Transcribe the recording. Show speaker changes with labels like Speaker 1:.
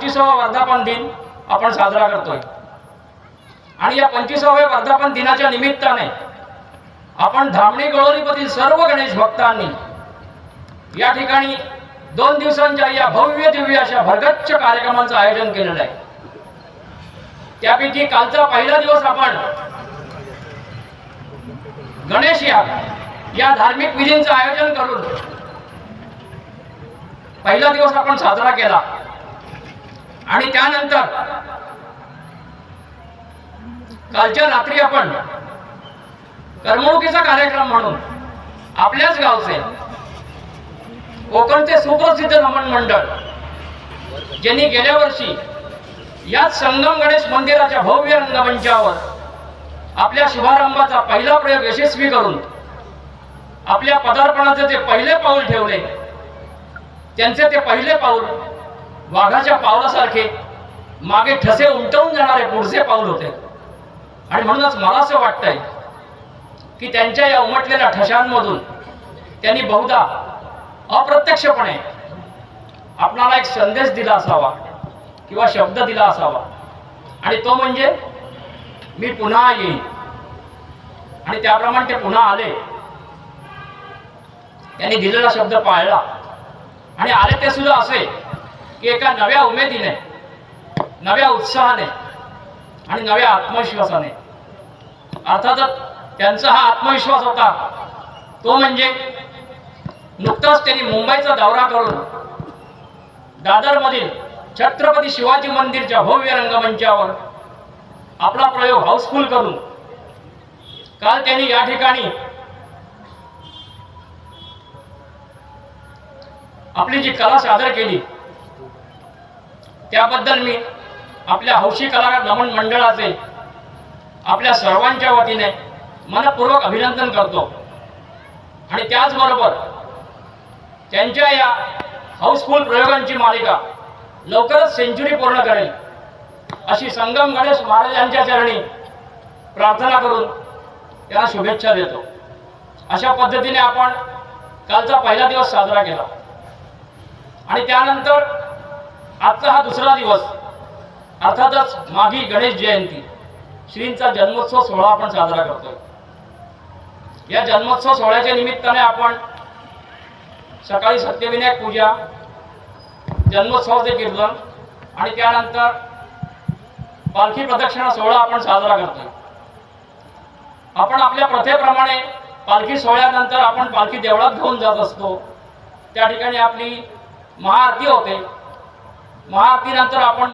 Speaker 1: पंचवीसावा वर्धापन दिन आपण साजरा करतोय. आणि या पंचवीसाव्या वर्धापन दिनाच्या निमित्ताने आपण धामणी गळोरीमधील सर्व गणेश भक्तांनी या ठिकाणी दोन दिवसांच्या या भव्य दिव्य अशा भरगच्च कार्यक्रमांचं आयोजन केलेलं आहे. त्यापैकी कालचा पहिला दिवस आपण गणेश या या धार्मिक विधींचं आयोजन करून पहिला दिवस आपण साजरा केला. आणि त्यानंतर कालच्या रात्री आपण करमणुकीचा कार्यक्रम म्हणून आपल्याच गावचे कोकणचे सुप्रसिद्ध रमण मंडळ ज्यांनी गेल्या वर्षी याच संगम गणेश मंदिराच्या भव्य रंगमंचावर आपल्या शुभारंभाचा पहिला प्रयोग यशस्वी करून आपल्या पदार्पणाचे ते पहिले पाऊल ठेवले त्यांचे ते पहिले पाऊल वाघाच्या पावलासारखे मागे ठसे उमटवून जाणारे पुढचे पाऊल होते. आणि म्हणूनच मला असं वाटतंय की त्यांच्या या उमटलेल्या ठशांमधून त्यांनी बहुधा अप्रत्यक्षपणे आपणाला एक संदेश दिला असावा किंवा शब्द दिला असावा. आणि तो म्हणजे मी पुन्हा येईन. आणि त्याप्रमाणे ते पुन्हा आले. त्यांनी दिलेला शब्द पाळला. आणि आले ते सुद्धा असे. की एका नव्या उमेदीने नव्या उत्साहाने आणि नव्या आत्मविश्वासाने. अर्थातच त्यांचा हा आत्मविश्वास होता. तो म्हणजे नुकताच त्यांनी मुंबईचा दौरा करून दादरमधील छत्रपती शिवाजी मंदिरच्या भव्य रंगमंचावर आपला प्रयोग हाऊसफुल करून काल त्यांनी या ठिकाणी आपली जी कला सादर केली त्याबद्दल मी आपल्या हौशी कलाकार नमन मंडळाचे आपल्या सर्वांच्या वतीने मनपूर्वक अभिनंदन करतो. आणि त्याचबरोबर त्यांच्या या हाऊसफुल प्रयोगांची मालिका लवकरच सेंचुरी पूर्ण करेल अशी संगम गणेश महाराजांच्या चरणी प्रार्थना करून त्यांना शुभेच्छा देतो. अशा पद्धतीने आपण कालचा पहिला दिवस साजरा केला. आणि त्यानंतर आजचा हा दुसरा दिवस. अर्थातच मागी गणेश जयंती. श्रींचा जन्मोत्सव सोहळा आपण साजरा करतोय. या जन्मोत्सव सोहळ्याच्या निमित्ताने आपण सकाळी सत्यविनायक पूजा जन्मोत्सवाचे कीर्तन आणि त्यानंतर पालखी प्रदक्षिणा सोहळा आपण साजरा करतोय. आपण आपल्या प्रथेप्रमाणे पालखी सोहळ्यानंतर आपण पालखी देवळात घेऊन जात असतो. त्या ठिकाणी आपली महाआरती होते. महाआरतीनंतर आपण